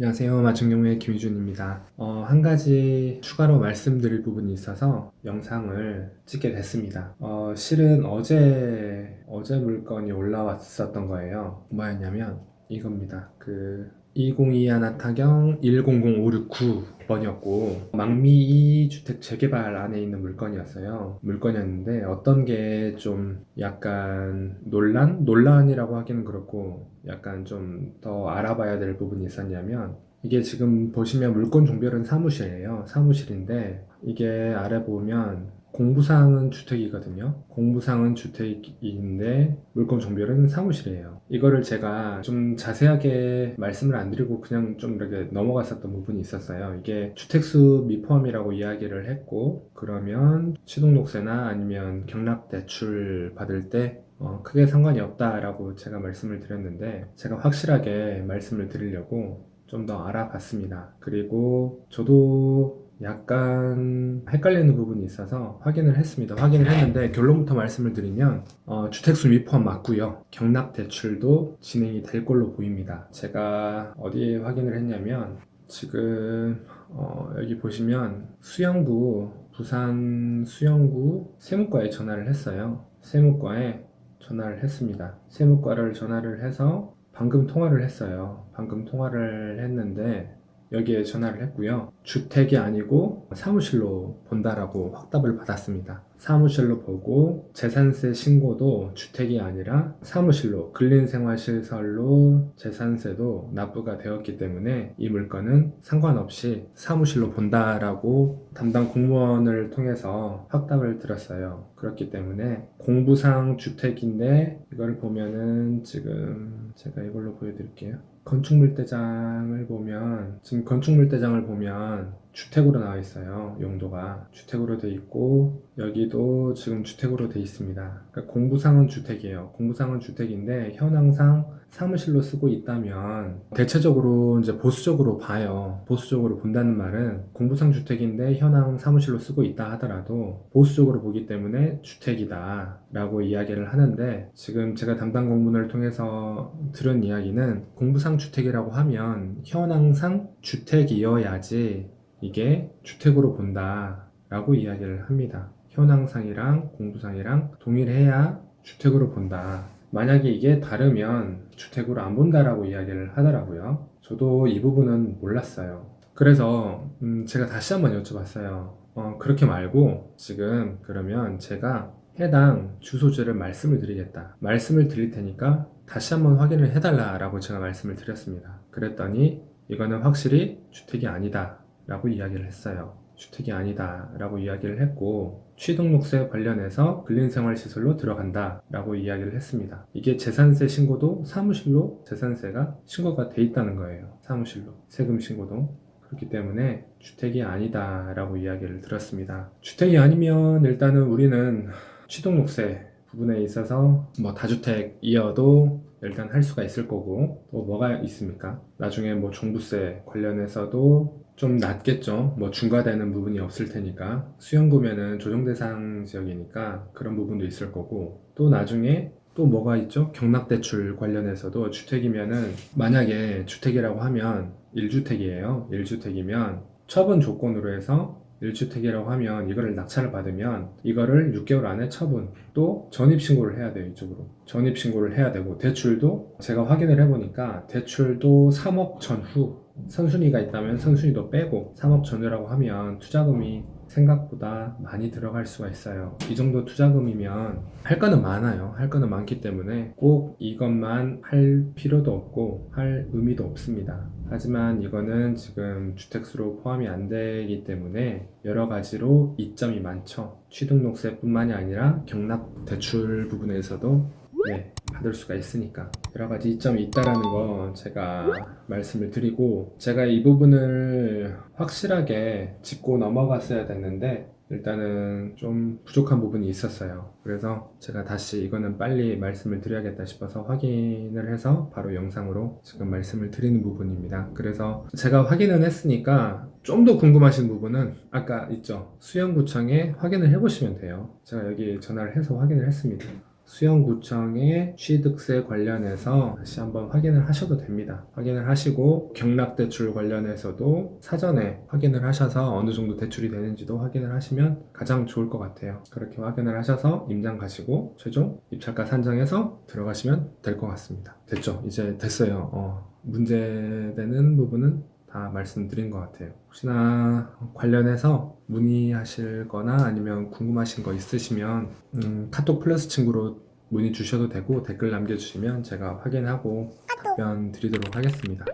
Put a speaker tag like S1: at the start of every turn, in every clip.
S1: 안녕하세요. 마중용의 김희준입니다. 어, 한 가지 추가로 말씀드릴 부분이 있어서 영상을 찍게 됐습니다. 어, 실은 어제, 어제 물건이 올라왔었던 거예요. 뭐였냐면 이겁니다. 그, 2022 하나타경 100569번이었고 망미 주택 재개발 안에 있는 물건이었어요. 물건이었는데 어떤 게 좀 약간 논란? 논란이라고 하기는 그렇고 약간 좀 더 알아봐야 될 부분이 있었냐면 이게 지금 보시면 물건 종별은 사무실이에요. 사무실인데 이게 아래 보면 공부상은 주택이거든요. 공부상은 주택인데 물건 종별은 사무실이에요. 이거를 제가 좀 자세하게 말씀을 안 드리고 그냥 좀 이렇게 넘어갔었던 부분이 있었어요. 이게 주택수 미포함이라고 이야기를 했고 그러면 취등록세나 아니면 경락대출 받을 때 어, 크게 상관이 없다라고 제가 말씀을 드렸는데 제가 확실하게 말씀을 드리려고 좀 더 알아봤습니다. 그리고 저도 약간 헷갈리는 부분이 있어서 확인을 했습니다. 확인을 했는데 결론부터 말씀을 드리면 어, 주택수 미 포함 맞고요. 경납 대출도 진행이 될 걸로 보입니다. 제가 어디에 확인을 했냐면 지금 어, 여기 보시면 수영구 부산 수영구 세무과에 전화를 했어요. 세무과에 전화를 했습니다. 세무과를 전화를 해서 방금 통화를 했어요. 방금 통화를 했는데 여기에 전화를 했고요. 주택이 아니고 사무실로 본다라고 확답을 받았습니다. 사무실로 보고 재산세 신고도 주택이 아니라 사무실로 근린생활시설로 재산세도 납부가 되었기 때문에 이 물건은 상관없이 사무실로 본다라고 담당 공무원을 통해서 확답을 들었어요. 그렇기 때문에 공부상 주택인데 이걸 보면은 지금 제가 이걸로 보여드릴게요. 건축물대장을 보면 지금 건축물대장을 보면 주택으로 나와 있어요. 용도가 주택으로 돼 있고 여기도 지금 주택으로 돼 있습니다. 그러니까 공부상은 주택이에요. 공부상은 주택인데 현황상 사무실로 쓰고 있다면 대체적으로 이제 보수적으로 봐요. 보수적으로 본다는 말은 공부상 주택인데 현황 사무실로 쓰고 있다 하더라도 보수적으로 보기 때문에 주택이다라고 이야기를 하는데 지금 제가 담당 공문을 통해서 들은 이야기는 공부상 주택이라고 하면 현황상 주택이어야지 이게 주택으로 본다 라고 이야기를 합니다. 현황상이랑 공부상이랑 동일해야 주택으로 본다. 만약에 이게 다르면 주택으로 안 본다라고 이야기를 하더라고요. 저도 이 부분은 몰랐어요. 그래서 음, 제가 다시 한번 여쭤봤어요. 어, 그렇게 말고 지금 그러면 제가 해당 주소지를 말씀을 드리겠다. 말씀을 드릴 테니까 다시 한번 확인을 해달라라고 제가 말씀을 드렸습니다. 그랬더니 이거는 확실히 주택이 아니다 라고 이야기를 했어요. 주택이 아니다 라고 이야기를 했고 취등록세 관련해서 근린생활시설로 들어간다 라고 이야기를 했습니다. 이게 재산세 신고도 사무실로 재산세가 신고가 돼 있다는 거예요. 사무실로 세금 신고도 그렇기 때문에 주택이 아니다 라고 이야기를 들었습니다. 주택이 아니면 일단은 우리는 취등록세 부분에 있어서 뭐 다주택이어도 일단 할 수가 있을 거고 또 뭐가 있습니까? 나중에 뭐 종부세 관련해서도 좀 낮겠죠. 뭐 중과되는 부분이 없을 테니까 수영구면은 조정 대상 지역이니까 그런 부분도 있을 거고 또 나중에 또 뭐가 있죠? 경락 대출 관련해서도 주택이면은 만약에 주택이라고 하면 1주택이에요. 1주택이면 처분 조건으로 해서 1주택이라고 하면 이거를 낙찰을 받으면 이거를 6개월 안에 처분 또 전입신고를 해야 돼요 이쪽으로 전입신고를 해야 되고 대출도 제가 확인을 해보니까 대출도 3억 전후 선순위가 있다면 선순위도 빼고 3억 전후라고 하면 투자금이 생각보다 많이 들어갈 수가 있어요. 이 정도 투자금이면 할 거는 많아요. 할 거는 많기 때문에 꼭 이것만 할 필요도 없고 할 의미도 없습니다. 하지만 이거는 지금 주택수로 포함이 안 되기 때문에 여러 가지로 이점이 많죠. 취등록세뿐만이 아니라 경납 대출 부분에서도 네, 받을 수가 있으니까 여러 가지 이점이 있다라는 거 제가 말씀을 드리고 제가 이 부분을 확실하게 짚고 넘어갔어야 됐는데 일단은 좀 부족한 부분이 있었어요. 그래서 제가 다시 이거는 빨리 말씀을 드려야겠다 싶어서 확인을 해서 바로 영상으로 지금 말씀을 드리는 부분입니다. 그래서 제가 확인은 했으니까 좀 더 궁금하신 부분은 아까 있죠. 수영구청에 확인을 해보시면 돼요. 제가 여기 전화를 해서 확인을 했습니다. 수영구청의 취득세 관련해서 다시 한번 확인을 하셔도 됩니다. 확인을 하시고 경락대출 관련해서도 사전에 확인을 하셔서 어느 정도 대출이 되는지도 확인을 하시면 가장 좋을 것 같아요. 그렇게 확인을 하셔서 임장 가시고 최종 입찰가 산정해서 들어가시면 될 것 같습니다. 됐죠? 이제 됐어요. 어, 문제되는 부분은 다 말씀드린 것 같아요. 혹시나 관련해서 문의하실 거나 아니면 궁금하신 거 있으시면 음, 카톡 플러스 친구로 문의 주셔도 되고 댓글 남겨주시면 제가 확인하고 답변 드리도록 하겠습니다.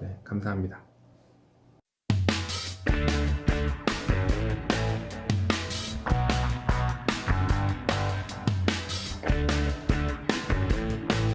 S1: 네, 감사합니다.